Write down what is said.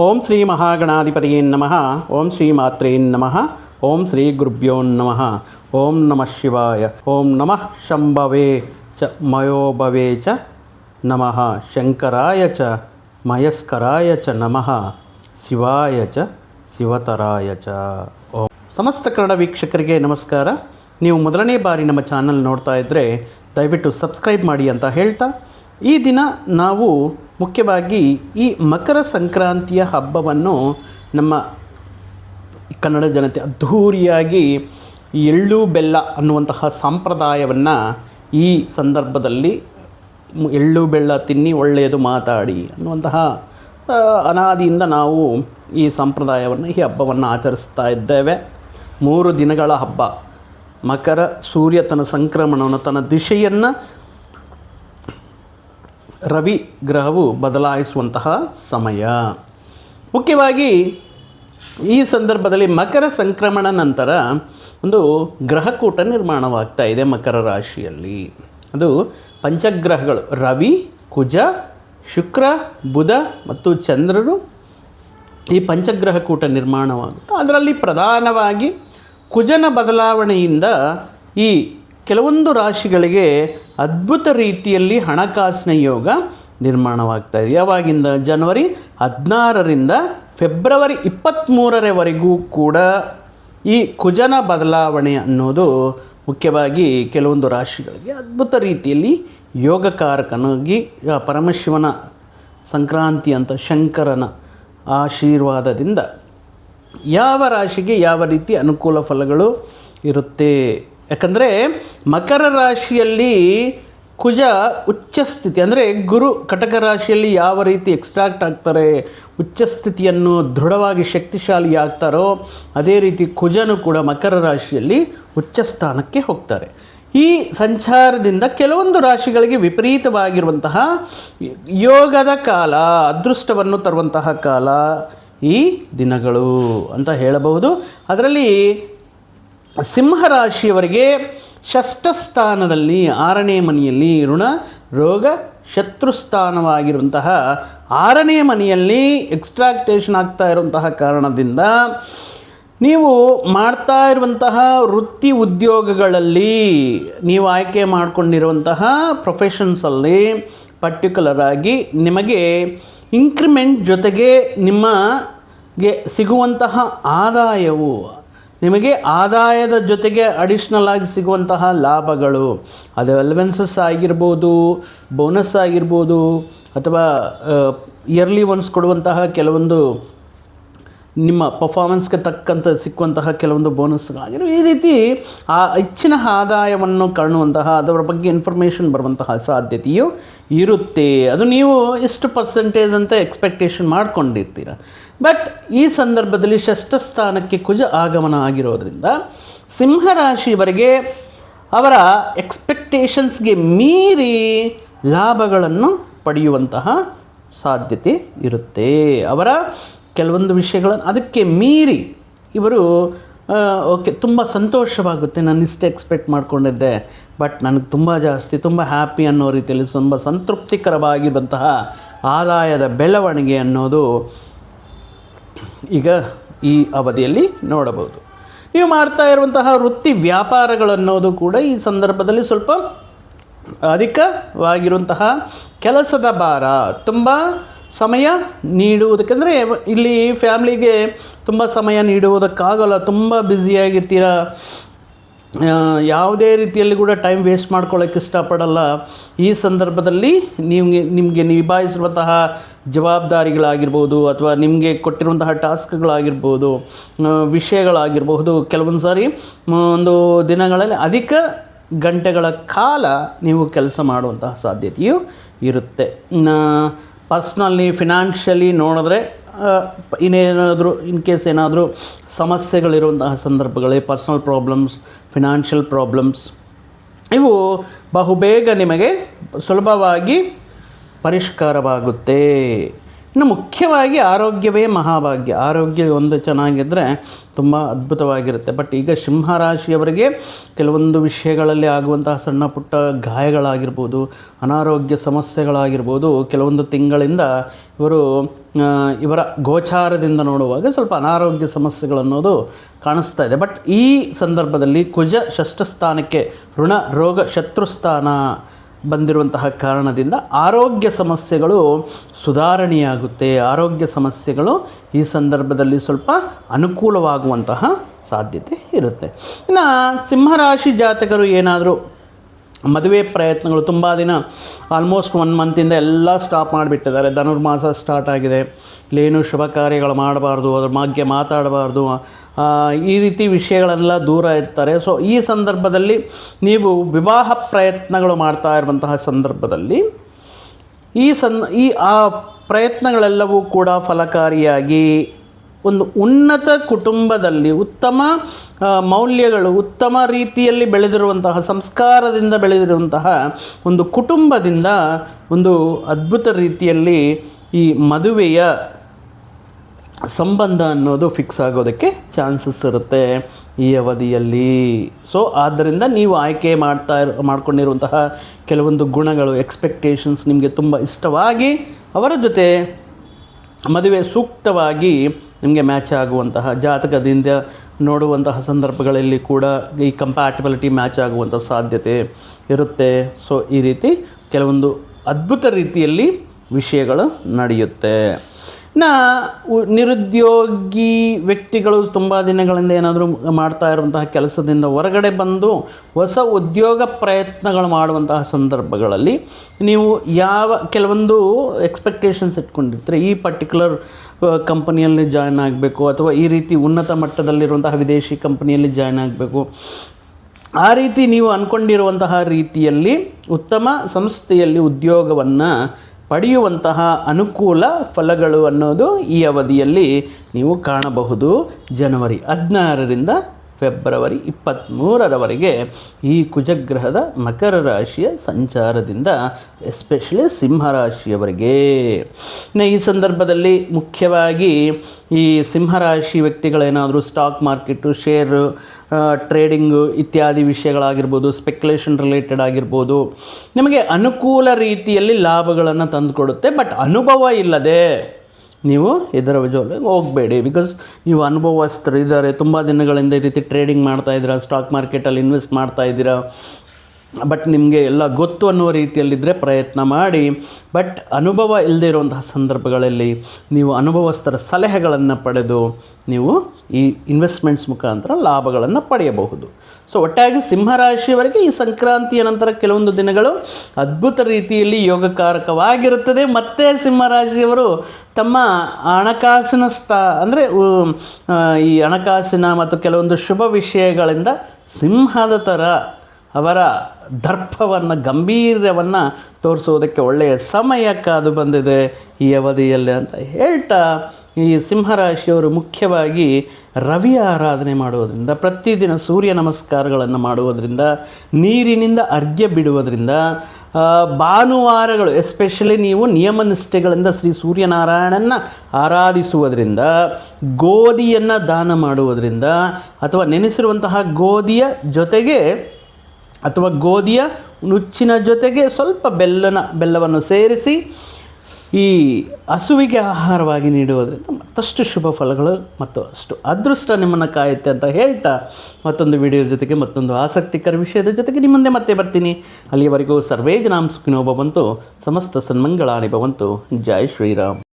ಓಂ ಶ್ರೀ ಮಹಾಗಣಾಧಿಪತಿಯೇ ನಮಃ. ಓಂ ಶ್ರೀ ಮಾತ್ರೇ ನಮಃ. ಓಂ ಶ್ರೀ ಗುರುಭ್ಯೋ ನಮಃ. ಓಂ ನಮಃ ಶಿವಾಯ. ಓಂ ನಮಃ ಶಂಭವೇ ಚ ಮಯೋಭವೇ ಚ ನಮಃ ಶಂಕರಾಯ ಚ ಮಯಸ್ಕರಾಯ ಚ ನಮಃ ಶಿವಾಯ ಚ ಶಿವತರಾಯ ಚ. ಓಂ. ಸಮಸ್ತ ಕನ್ನಡ ವೀಕ್ಷಕರಿಗೆ ನಮಸ್ಕಾರ. ನೀವು ಮೊದಲನೇ ಬಾರಿ ನಮ್ಮ ಚಾನಲ್ ನೋಡ್ತಾ ಇದ್ದರೆ ದಯವಿಟ್ಟು ಸಬ್ಸ್ಕ್ರೈಬ್ ಮಾಡಿ ಅಂತ ಹೇಳ್ತಾ ಈ ದಿನ ನಾವು ಮುಖ್ಯವಾಗಿ ಈ ಮಕರ ಸಂಕ್ರಾಂತಿಯ ಹಬ್ಬವನ್ನು ನಮ್ಮ ಕನ್ನಡ ಜನತೆ ಅದ್ಧೂರಿಯಾಗಿ ಎಳ್ಳು ಬೆಲ್ಲ ಅನ್ನುವಂತಹ ಸಂಪ್ರದಾಯವನ್ನು ಈ ಸಂದರ್ಭದಲ್ಲಿ ಎಳ್ಳು ಬೆಲ್ಲ ತಿನ್ನಿ ಒಳ್ಳೆಯದು ಮಾತಾಡಿ ಅನ್ನುವಂತಹ ಅನಾದಿಯಿಂದ ನಾವು ಈ ಸಂಪ್ರದಾಯವನ್ನು, ಈ ಹಬ್ಬವನ್ನು ಆಚರಿಸ್ತಾ ಇದ್ದೇವೆ. ಮೂರು ದಿನಗಳ ಹಬ್ಬ. ಮಕರ ಸೂರ್ಯ ತನ್ನ ಸಂಕ್ರಮಣವನ್ನು ತನ್ನ ದಿಶೆಯನ್ನು ರವಿ ಗ್ರಹವು ಬದಲಾಯಿಸುವಂತಹ ಸಮಯ. ಮುಖ್ಯವಾಗಿ ಈ ಸಂದರ್ಭದಲ್ಲಿ ಮಕರ ಸಂಕ್ರಮಣ ನಂತರ ಒಂದು ಗ್ರಹಕೂಟ ನಿರ್ಮಾಣವಾಗ್ತಾ ಇದೆ ಮಕರ ರಾಶಿಯಲ್ಲಿ. ಅದು ಪಂಚಗ್ರಹಗಳು ರವಿ, ಕುಜ, ಶುಕ್ರ, ಬುಧ ಮತ್ತು ಚಂದ್ರರು ಈ ಪಂಚಗ್ರಹ ಕೂಟ ನಿರ್ಮಾಣವಾಗುತ್ತೆ. ಅದರಲ್ಲಿ ಪ್ರಧಾನವಾಗಿ ಕುಜನ ಬದಲಾವಣೆಯಿಂದ ಈ ಕೆಲವೊಂದು ರಾಶಿಗಳಿಗೆ ಅದ್ಭುತ ರೀತಿಯಲ್ಲಿ ಹಣಕಾಸಿನ ಯೋಗ ನಿರ್ಮಾಣವಾಗ್ತಾ ಇದೆ. ಯಾವಾಗಿಂದ? ಜನವರಿ ಹದಿನಾರರಿಂದ ಫೆಬ್ರವರಿ ಇಪ್ಪತ್ತ್ಮೂರರವರೆಗೂ ಕೂಡ ಈ ಕುಜನ ಬದಲಾವಣೆ ಅನ್ನೋದು ಮುಖ್ಯವಾಗಿ ಕೆಲವೊಂದು ರಾಶಿಗಳಿಗೆ ಅದ್ಭುತ ರೀತಿಯಲ್ಲಿ ಯೋಗಕಾರಕನಾಗಿ ಪರಮಶಿವನ ಸಂಕ್ರಾಂತಿ ಅಂತ ಶಂಕರನ ಆಶೀರ್ವಾದದಿಂದ ಯಾವ ರಾಶಿಗೆ ಯಾವ ರೀತಿ ಅನುಕೂಲ ಫಲಗಳು ಇರುತ್ತೆ ಯಾಕಂದರೆ ಮಕರ ರಾಶಿಯಲ್ಲಿ ಕುಜ ಉಚ್ಚ ಸ್ಥಿತಿ, ಅಂದರೆ ಗುರು ಕಟಕ ರಾಶಿಯಲ್ಲಿ ಯಾವ ರೀತಿ ಎಕ್ಸ್ಟ್ರಾಕ್ಟ್ ಆಗ್ತಾರೆ, ಉಚ್ಚ ಸ್ಥಿತಿಯನ್ನು ದೃಢವಾಗಿ ಶಕ್ತಿಶಾಲಿ ಆಗ್ತಾರೋ, ಅದೇ ರೀತಿ ಕುಜನು ಕೂಡ ಮಕರ ರಾಶಿಯಲ್ಲಿ ಉಚ್ಚ ಸ್ಥಾನಕ್ಕೆ ಹೋಗ್ತಾರೆ. ಈ ಸಂಚಾರದಿಂದ ಕೆಲವೊಂದು ರಾಶಿಗಳಿಗೆ ವಿಪರೀತವಾಗಿರುವಂತಹ ಯೋಗದ ಕಾಲ, ಅದೃಷ್ಟವನ್ನು ತರುವಂತಹ ಕಾಲ ಈ ದಿನಗಳು ಅಂತ ಹೇಳಬಹುದು. ಅದರಲ್ಲಿ ಸಿಂಹರಾಶಿಯವರಿಗೆ ಷಷ್ಠ ಸ್ಥಾನದಲ್ಲಿ ಆರನೇ ಮನೆಯಲ್ಲಿ ಋಣ, ರೋಗ ಶತ್ರು ಸ್ಥಾನವಾಗಿರುವಂತಹ ಆರನೇ ಮನೆಯಲ್ಲಿ ಎಕ್ಸ್ಟ್ರಾಕ್ಟೇಷನ್ ಆಗ್ತಾ ಇರುವಂತಹ ಕಾರಣದಿಂದ ನೀವು ಮಾಡ್ತಾ ಇರುವಂತಹ ವೃತ್ತಿ ಉದ್ಯೋಗಗಳಲ್ಲಿ ನೀವು ಆಯ್ಕೆ ಮಾಡಿಕೊಂಡಿರುವಂತಹ ಪ್ರೊಫೆಷನ್ಸಲ್ಲಿ ಪರ್ಟಿಕ್ಯುಲರ್ ಆಗಿ ನಿಮಗೆ ಇಂಕ್ರಿಮೆಂಟ್ ಜೊತೆಗೆ ನಿಮಗೆ ಸಿಗುವಂತಹ ಆದಾಯವು ನಿಮಗೆ ಆದಾಯದ ಜೊತೆಗೆ ಅಡಿಷ್ನಲ್ ಆಗಿ ಸಿಗುವಂತಹ ಲಾಭಗಳು. ಅದು ಅಲ್ವೆನ್ಸಸ್ ಆಗಿರ್ಬೋದು ಬೋನಸ್ ಆಗಿರ್ಬೋದು, ಅಥವಾ ಇಯರ್ಲಿ ಒನ್ಸ್ ಕೊಡುವಂತಹ ಕೆಲವೊಂದು ನಿಮ್ಮ ಪರ್ಫಾರ್ಮೆನ್ಸ್ಗೆ ತಕ್ಕಂಥ ಸಿಕ್ಕುವಂತಹ ಕೆಲವೊಂದು ಬೋನಸ್ಗಳಾಗಿರೋ ಈ ರೀತಿ ಆ ಹೆಚ್ಚಿನ ಆದಾಯವನ್ನು ಕಾಣುವಂತಹ, ಅದರ ಬಗ್ಗೆ ಇನ್ಫಾರ್ಮೇಷನ್ ಬರುವಂತಹ ಸಾಧ್ಯತೆಯು ಇರುತ್ತೆ. ಅದು ನೀವು ಎಷ್ಟು ಪರ್ಸೆಂಟೇಜ್ ಅಂತ ಎಕ್ಸ್ಪೆಕ್ಟೇಷನ್ ಮಾಡ್ಕೊಂಡಿರ್ತೀರ. ಬಟ್ ಈ ಸಂದರ್ಭದಲ್ಲಿ ಷಷ್ಠ ಸ್ಥಾನಕ್ಕೆ ಕುಜ ಆಗಮನ ಆಗಿರೋದ್ರಿಂದ ಸಿಂಹರಾಶಿವರಿಗೆ ಅವರ ಎಕ್ಸ್ಪೆಕ್ಟೇಷನ್ಸ್ಗೆ ಮೀರಿ ಲಾಭಗಳನ್ನು ಪಡೆಯುವಂತಹ ಸಾಧ್ಯತೆ ಇರುತ್ತೆ. ಅವರ ಕೆಲವೊಂದು ವಿಷಯಗಳನ್ನು ಅದಕ್ಕೆ ಮೀರಿ ಇವರು ಓಕೆ, ತುಂಬ ಸಂತೋಷವಾಗುತ್ತೆ. ನಾನು ಇಷ್ಟು ಎಕ್ಸ್ಪೆಕ್ಟ್ ಮಾಡ್ಕೊಂಡಿದ್ದೆ. ಬಟ್ ನನಗೆ ತುಂಬ ಜಾಸ್ತಿ, ತುಂಬ ಹ್ಯಾಪಿ ಅನ್ನೋ ರೀತಿಯಲ್ಲಿ, ತುಂಬ ಸಂತೃಪ್ತಿಕರವಾಗಿರುವಂತಹ ಆದಾಯದ ಬೆಳವಣಿಗೆ ಅನ್ನೋದು ಈಗ ಈ ಅವಧಿಯಲ್ಲಿ ನೋಡಬಹುದು. ನೀವು ಮಾಡ್ತಾ ಇರುವಂತಹ ವೃತ್ತಿ ವ್ಯಾಪಾರಗಳನ್ನೋದು ಕೂಡ ಈ ಸಂದರ್ಭದಲ್ಲಿ ಸ್ವಲ್ಪ ಅಧಿಕವಾಗಿರುವಂತಹ ಕೆಲಸದ ಭಾರ. ತುಂಬ ಸಮಯ ನೀಡುವುದಕ್ಕೆಂದರೆ ಇಲ್ಲಿ ಫ್ಯಾಮ್ಲಿಗೆ ತುಂಬ ಸಮಯ ನೀಡುವುದಕ್ಕಾಗಲ್ಲ, ತುಂಬ ಬ್ಯುಸಿಯಾಗಿರ್ತೀರ ಯಾವುದೇ ರೀತಿಯಲ್ಲಿ ಕೂಡ ಟೈಮ್ ವೇಸ್ಟ್ ಮಾಡ್ಕೊಳ್ಳೋಕೆ ಇಷ್ಟಪಡಲ್ಲ. ಈ ಸಂದರ್ಭದಲ್ಲಿ ನಿಮಗೆ ನಿಮಗೆ ನಿಭಾಯಿಸಿರುವಂತಹ ಜವಾಬ್ದಾರಿಗಳಾಗಿರ್ಬೋದು ಅಥವಾ ನಿಮಗೆ ಕೊಟ್ಟಿರುವಂತಹ ಟಾಸ್ಕ್ಗಳಾಗಿರ್ಬೋದು ವಿಷಯಗಳಾಗಿರಬಹುದು. ಕೆಲವೊಂದು ಸಾರಿ ಒಂದು ದಿನಗಳಲ್ಲಿ ಅಧಿಕ ಗಂಟೆಗಳ ಕಾಲ ನೀವು ಕೆಲಸ ಮಾಡುವಂತಹ ಸಾಧ್ಯತೆಯು ಇರುತ್ತೆ. ಪರ್ಸ್ನಲ್ಲಿ ಫಿನಾನ್ಷಿಯಲಿ ನೋಡಿದ್ರೆ ಇನ್ನೇನಾದರೂ, ಇನ್ ಕೇಸ್ ಏನಾದರೂ ಸಮಸ್ಯೆಗಳಿರುವಂತಹ ಸಂದರ್ಭಗಳೇ, ಪರ್ಸ್ನಲ್ ಪ್ರಾಬ್ಲಮ್ಸ್, ಫಿನಾನ್ಷಿಯಲ್ ಪ್ರಾಬ್ಲಮ್ಸ್, ಇವು ಬಹುಬೇಗ ನಿಮಗೆ ಸುಲಭವಾಗಿ ಪರಿಷ್ಕಾರವಾಗುತ್ತೆ. ಇನ್ನು ಮುಖ್ಯವಾಗಿ ಆರೋಗ್ಯವೇ ಮಹಾಭಾಗ್ಯ. ಆರೋಗ್ಯ ಒಂದು ಚೆನ್ನಾಗಿದ್ದರೆ ತುಂಬ ಅದ್ಭುತವಾಗಿರುತ್ತೆ. ಬಟ್ ಈಗ ಸಿಂಹರಾಶಿಯವರಿಗೆ ಕೆಲವೊಂದು ವಿಷಯಗಳಲ್ಲಿ ಆಗುವಂತಹ ಸಣ್ಣ ಪುಟ್ಟ ಗಾಯಗಳಾಗಿರ್ಬೋದು, ಅನಾರೋಗ್ಯ ಸಮಸ್ಯೆಗಳಾಗಿರ್ಬೋದು, ಕೆಲವೊಂದು ತಿಂಗಳಿಂದ ಇವರು ಇವರ ಗೋಚಾರದಿಂದ ನೋಡುವಾಗ ಸ್ವಲ್ಪ ಅನಾರೋಗ್ಯ ಸಮಸ್ಯೆಗಳನ್ನೋದು ಕಾಣಿಸ್ತಾ ಇದೆ. ಬಟ್ ಈ ಸಂದರ್ಭದಲ್ಲಿ ಕುಜ ಷಷ್ಠಸ್ಥಾನಕ್ಕೆ ಋಣ, ರೋಗ, ಶತ್ರುಸ್ಥಾನ ಬಂದಿರುವಂತಹ ಕಾರಣದಿಂದ ಆರೋಗ್ಯ ಸಮಸ್ಯೆಗಳು ಸುಧಾರಣೆಯಾಗುತ್ತೆ. ಆರೋಗ್ಯ ಸಮಸ್ಯೆಗಳು ಈ ಸಂದರ್ಭದಲ್ಲಿ ಸ್ವಲ್ಪ ಅನುಕೂಲವಾಗುವಂತಹ ಸಾಧ್ಯತೆ ಇರುತ್ತೆ. ಇನ್ನು ಸಿಂಹರಾಶಿ ಜಾತಕರು ಏನಾದರೂ ಮದುವೆ ಪ್ರಯತ್ನಗಳು ತುಂಬ ದಿನ ಆಲ್ಮೋಸ್ಟ್ ಒನ್ ಮಂತಿಂದ ಎಲ್ಲ ಸ್ಟಾಪ್ ಮಾಡಿಬಿಟ್ಟಿದ್ದಾರೆ. ಧನುರ್ಮಾಸ ಸ್ಟಾರ್ಟ್ ಆಗಿದೆ. ಇಲ್ಲೇನು ಶುಭ ಕಾರ್ಯಗಳು ಮಾಡಬಾರ್ದು, ಅದ್ರ ಬಗ್ಗೆ ಮಾತಾಡಬಾರ್ದು. ಈ ರೀತಿ ವಿಷಯಗಳೆಲ್ಲ ದೂರ ಇರ್ತಾರೆ. ಸೊ ಈ ಸಂದರ್ಭದಲ್ಲಿ ನೀವು ವಿವಾಹ ಪ್ರಯತ್ನಗಳು ಮಾಡ್ತಾ ಇರುವಂತಹ ಸಂದರ್ಭದಲ್ಲಿ ಈ ಸನ್, ಈ ಆ ಪ್ರಯತ್ನಗಳೆಲ್ಲವೂ ಕೂಡ ಫಲಕಾರಿಯಾಗಿ ಒಂದು ಉನ್ನತ ಕುಟುಂಬದಲ್ಲಿ ಉತ್ತಮ ಮೌಲ್ಯಗಳು, ಉತ್ತಮ ರೀತಿಯಲ್ಲಿ ಬೆಳೆದಿರುವಂತಹ, ಸಂಸ್ಕಾರದಿಂದ ಬೆಳೆದಿರುವಂತಹ ಒಂದು ಕುಟುಂಬದಿಂದ ಒಂದು ಅದ್ಭುತ ರೀತಿಯಲ್ಲಿ ಈ ಮದುವೆಯ ಸಂಬಂಧ ಅನ್ನೋದು ಫಿಕ್ಸ್ ಆಗೋದಕ್ಕೆ ಚಾನ್ಸಸ್ ಇರುತ್ತೆ ಈ ಅವಧಿಯಲ್ಲಿ. ಸೊ ಆದ್ದರಿಂದ ನೀವು ಆಯ್ಕೆ ಮಾಡ್ತಾ ಮಾಡ್ಕೊಂಡಿರುವಂತಹ ಕೆಲವೊಂದು ಗುಣಗಳು ಎಕ್ಸ್ಪೆಕ್ಟೇಷನ್ಸ್ ನಿಮಗೆ ತುಂಬ ಇಷ್ಟವಾಗಿ ಅವರ ಜೊತೆ ಮದುವೆ ಸೂಕ್ತವಾಗಿ ನಿಮಗೆ ಮ್ಯಾಚ್ ಆಗುವಂತಹ ಜಾತಕದಿಂದ ನೋಡುವಂತಹ ಸಂದರ್ಭಗಳಲ್ಲಿ ಕೂಡ ಈ ಕಂಪ್ಯಾಟಿಬಿಲಿಟಿ ಮ್ಯಾಚ್ ಆಗುವಂಥ ಸಾಧ್ಯತೆ ಇರುತ್ತೆ. ಸೊ ಈ ರೀತಿ ಕೆಲವೊಂದು ಅದ್ಭುತ ರೀತಿಯಲ್ಲಿ ವಿಷಯಗಳು ನಡೆಯುತ್ತೆ. ಉ- ನಿರುದ್ಯೋಗಿ ವ್ಯಕ್ತಿಗಳು ತುಂಬ ದಿನಗಳಿಂದ ಏನಾದರೂ ಮಾಡ್ತಾ ಇರುವಂತಹ ಕೆಲಸದಿಂದ ಹೊರಗಡೆ ಬಂದು ಹೊಸ ಉದ್ಯೋಗ ಪ್ರಯತ್ನಗಳು ಮಾಡುವಂತಹ ಸಂದರ್ಭಗಳಲ್ಲಿ ನೀವು ಯಾವ, ಕೆಲವೊಂದು ಎಕ್ಸ್ಪೆಕ್ಟೇಷನ್ಸ್ ಇಟ್ಕೊಂಡಿರ್ತೀರಿ. ಈ ಪರ್ಟಿಕ್ಯುಲರ್ ಕಂಪನಿಯಲ್ಲಿ ಜಾಯ್ನ್ ಆಗಬೇಕು ಅಥವಾ ಈ ರೀತಿ ಉನ್ನತ ಮಟ್ಟದಲ್ಲಿರುವಂತಹ ವಿದೇಶಿ ಕಂಪನಿಯಲ್ಲಿ ಜಾಯ್ನ್ ಆಗಬೇಕು. ಆ ರೀತಿ ನೀವು ಅಂದ್ಕೊಂಡಿರುವಂತಹ ರೀತಿಯಲ್ಲಿ ಉತ್ತಮ ಸಂಸ್ಥೆಯಲ್ಲಿ ಉದ್ಯೋಗವನ್ನು ಪಡೆಯುವಂತಹ ಅನುಕೂಲ ಫಲಗಳು ಅನ್ನೋದು ಈ ಅವಧಿಯಲ್ಲಿ ನೀವು ಕಾಣಬಹುದು ಜನವರಿ ಹದಿನಾರರಿಂದ ಫೆಬ್ರವರಿ ಇಪ್ಪತ್ತ್ಮೂರರವರೆಗೆ ಈ ಕುಜಗ್ರಹದ ಮಕರ ರಾಶಿಯ ಸಂಚಾರದಿಂದ, ಎಸ್ಪೆಷಲಿ ಸಿಂಹರಾಶಿಯವರಿಗೆ ಈ ಸಂದರ್ಭದಲ್ಲಿ ಮುಖ್ಯವಾಗಿ ಈ ಸಿಂಹರಾಶಿ ವ್ಯಕ್ತಿಗಳೇನಾದರೂ ಸ್ಟಾಕ್ ಮಾರ್ಕೆಟು ಶೇರು ಟ್ರೇಡಿಂಗು ಇತ್ಯಾದಿ ವಿಷಯಗಳಾಗಿರ್ಬೋದು ಸ್ಪೆಕ್ಯುಲೇಷನ್ ರಿಲೇಟೆಡ್ ಆಗಿರ್ಬೋದು, ನಿಮಗೆ ಅನುಕೂಲ ರೀತಿಯಲ್ಲಿ ಲಾಭಗಳನ್ನು ತಂದುಕೊಡುತ್ತೆ ಬಟ್ ಅನುಭವ ಇಲ್ಲದೆ ನೀವು ಇದರ ವಿಜುವಲ್ ಹೋಗಬೇಡಿ. ಬಿಕಾಸ್ ನೀವು ಅನುಭವಸ್ಥರು ಇದ್ದಾರೆ ತುಂಬ ದಿನಗಳಿಂದ ಈ ರೀತಿ ಟ್ರೇಡಿಂಗ್ ಮಾಡ್ತಾ ಇದ್ದೀರಾ ಸ್ಟಾಕ್ ಮಾರ್ಕೆಟಲ್ಲಿ ಇನ್ವೆಸ್ಟ್ ಮಾಡ್ತಾ ಇದ್ದೀರಾ. ಬಟ್ ನಿಮಗೆ ಎಲ್ಲ ಗೊತ್ತು ಅನ್ನುವ ರೀತಿಯಲ್ಲಿದ್ದರೆ ಪ್ರಯತ್ನ ಮಾಡಿ. ಬಟ್ ಅನುಭವ ಇಲ್ಲದೇ ಇರುವಂತಹ ಸಂದರ್ಭಗಳಲ್ಲಿ ನೀವು ಅನುಭವಸ್ಥರ ಸಲಹೆಗಳನ್ನು ಪಡೆದು ನೀವು ಈ ಇನ್ವೆಸ್ಟ್ಮೆಂಟ್ಸ್ ಮುಖಾಂತರ ಲಾಭಗಳನ್ನು ಪಡೆಯಬಹುದು. ಸೊ ಒಟ್ಟಾಗಿ ಸಿಂಹರಾಶಿಯವರೆಗೆ ಈ ಸಂಕ್ರಾಂತಿಯ ನಂತರ ಕೆಲವೊಂದು ದಿನಗಳು ಅದ್ಭುತ ರೀತಿಯಲ್ಲಿ ಯೋಗಕಾರಕವಾಗಿರುತ್ತದೆ. ಮತ್ತೆ ಸಿಂಹರಾಶಿಯವರು ತಮ್ಮ ಹಣಕಾಸಿನ ಸ್ಥಾ, ಅಂದರೆ ಈ ಹಣಕಾಸಿನ ಮತ್ತು ಕೆಲವೊಂದು ಶುಭ ವಿಷಯಗಳಿಂದ ಸಿಂಹದ ಥರ ಅವರ ದರ್ಪವನ್ನು, ಗಂಭೀರ್ಯವನ್ನು ತೋರಿಸೋದಕ್ಕೆ ಒಳ್ಳೆಯ ಸಮಯ ಕಾದು ಬಂದಿದೆ ಈ ಅವಧಿಯಲ್ಲಿ ಅಂತ ಹೇಳ್ತಾ ಈ ಸಿಂಹರಾಶಿಯವರು ಮುಖ್ಯವಾಗಿ ರವಿ ಆರಾಧನೆ ಮಾಡುವುದರಿಂದ, ಪ್ರತಿದಿನ ಸೂರ್ಯ ನಮಸ್ಕಾರಗಳನ್ನು ಮಾಡುವುದರಿಂದ, ನೀರಿನಿಂದ ಅರ್ಘ್ಯ ಬಿಡುವುದರಿಂದ ಭಾನುವಾರಗಳು ಎಸ್ಪೆಷಲಿ ನೀವು ನಿಯಮನಿಷ್ಠೆಗಳಿಂದ ಶ್ರೀ ಸೂರ್ಯನಾರಾಯಣನ ಆರಾಧಿಸುವುದರಿಂದ, ಗೋಧಿಯನ್ನು ದಾನ ಮಾಡುವುದರಿಂದ, ಅಥವಾ ನೆನೆಸಿರುವಂತಹ ಗೋಧಿಯ ಜೊತೆಗೆ, ಅಥವಾ ಗೋಧಿಯ ನುಚ್ಚಿನ ಜೊತೆಗೆ ಸ್ವಲ್ಪ ಬೆಲ್ಲನ, ಬೆಲ್ಲವನ್ನು ಸೇರಿಸಿ ಈ ಹಸುವಿಗೆ ಆಹಾರವಾಗಿ ನೀಡುವುದರಿಂದ ಮತ್ತಷ್ಟು ಶುಭ ಫಲಗಳು ಮತ್ತು ಅಷ್ಟು ಅದೃಷ್ಟ ನಿಮ್ಮನ್ನು ಕಾಯುತ್ತೆ ಅಂತ ಹೇಳ್ತಾ ಮತ್ತೊಂದು ವಿಡಿಯೋ ಜೊತೆಗೆ ಮತ್ತೊಂದು ಆಸಕ್ತಿಕರ ವಿಷಯದ ಜೊತೆಗೆ ನಿಮ್ಮಂದೇ ಮತ್ತೆ ಬರ್ತೀನಿ. ಅಲ್ಲಿಯವರೆಗೂ ಸರ್ವೇ ಜನಾಂ ಸುಖಿನೋ ಸಮಸ್ತ ಸನ್ಮಂಗಳಾನಿ ಭವಂತು. ಜೈ ಶ್ರೀರಾಮ್.